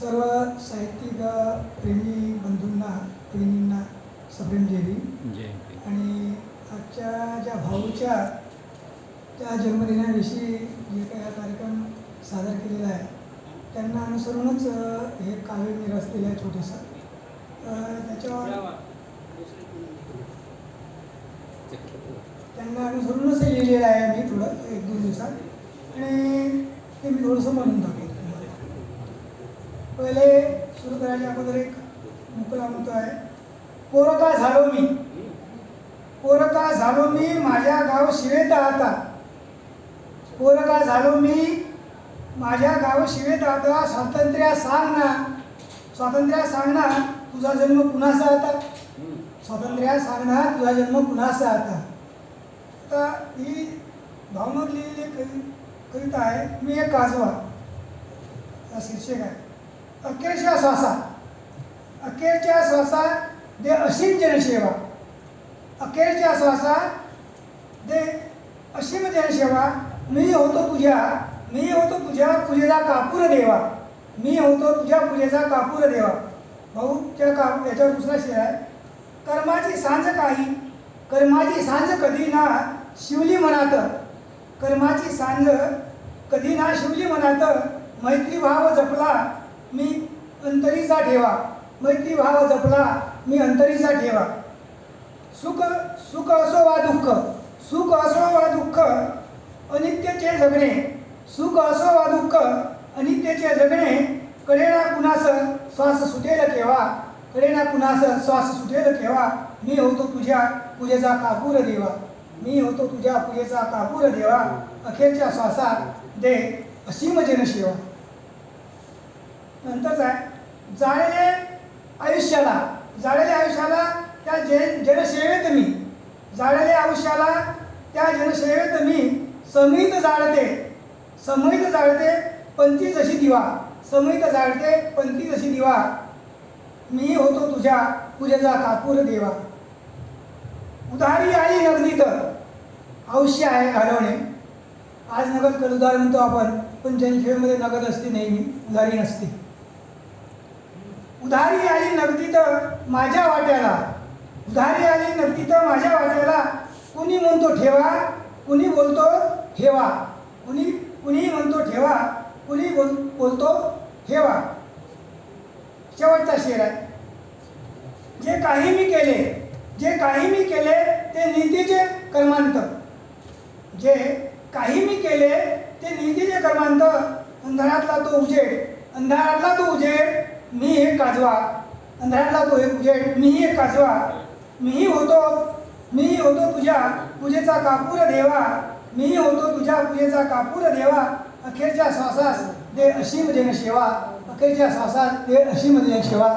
सर्व साहित्यिक प्रेमी बंधूंना बहिणींना सप्रेम जय आणि आजच्या ज्या भाऊच्या त्या जन्मदिनाविषयी जे काही हा कार्यक्रम सादर केलेला आहे त्यांना अनुसरूनच हे काव्य मी रचलेलं आहे छोटंसं त्याच्यावर त्यांना अनुसरूनच हे लिहिलेलं आहे मी थोडं एक दोन दिवसात. आणि ते मी थोडंसं म्हणून दाखवतो. पहिले सुरू करायच्या अगोदर एक मुकला म्हणतो आहे पोरका झालो मी. पोरका झालो मी माझ्या गाव शिवेत आता. पोरका झालो मी माझ्या गाव शिवेत आता. स्वातंत्र्य सांग ना स्वातंत्र्य सांग ना तुझा जन्म कुणाचा आता? स्वातंत्र्य सांग ना तुझा जन्म कुणाचा आता? आता ही भावनात लिहिलेली कवि कविता आहे मी एक काजवा शीर्षक आहे. अखेरच्या श्वासा अखेरच्या श्वासा दे असीम जनसेवा. अखेरच्या श्वासा दे असीम जनसेवा. मी होतो तुझ्या मी होतो तुझ्या पूजेचा कापूर देवा. मी होतो तुझ्या पूजेचा कापूर देवा. भाऊ त्या का याच्यावर दुसरा शेर आहे. कर्माची सांज काही. कर्माची सांज कधी ना शिवली मनात. कर्माची सांज कधी ना शिवली मनात. मैत्री भाव जपला. मी अंतरीचा ठेवा. मैत्री भाव जपला मी अंतरीचा ठेवा. सुख सुख असो वा दुःख सुख असो वा दुःख अनित्यचे जगणे. सुख असो वा दुःख अनित्यचे जगणे. कडेना कुणास श्वास सुटेल केव्हा कडेना कुणास श्वास सुटेल केव्हा मी होतो तुझ्या पूजेचा कापूर देवा. मी होतो तुझ्या पूजेचा कापूर देवा. अखेरच्या श्वासात दे असीम जनसेवा. नंतरच आहे जाळलेले आयुष्याला जाळलेल्या आयुष्याला त्या जन जनसेवेत मी. जाळलेल्या आयुष्याला त्या जनसेवेत मी. समित जाळते समित जाळते पंथी जशी दिवा. समित जाळते पंथी जशी दिवा. मी होतो तुझ्या पूजेचा कापूर देवा. उधारी आली नगदीत आयुष्य आहे घालवणे आज नगद कर उधार म्हणतो आपण पण जनसेवेमध्ये नगद असते नेहमी उधारी नसते. उधारी आली नगदी तर माझ्या वाट्याला. उधारी आली नगदी तर माझ्या वाट्याला. कुणी म्हणतो ठेवा कुणी बोलतो ठेवा. कुणी कुणीही म्हणतो ठेवा कुणी बोल बोलतो ठेवा. शेवटचा शेर आहे. जे काही मी केले जे काही मी केले ते नीतीचे कर्मांत. जे काही मी केले ते नीतीचे कर्मांत. अंधारातला तो उजेड अंधारातला तो उजेड मी एक काजवा अंधारातला तो एक उजेड मीही एक काजवा मीही होतो मीही होतो तुझ्या पूजेचा कापूर देवा. मीही होतो तुझ्या पूजेचा कापूर देवा. अखेरच्या श्वासास दे असीम जनसेवा अखेरच्या श्वासात दे असीम जनसेवा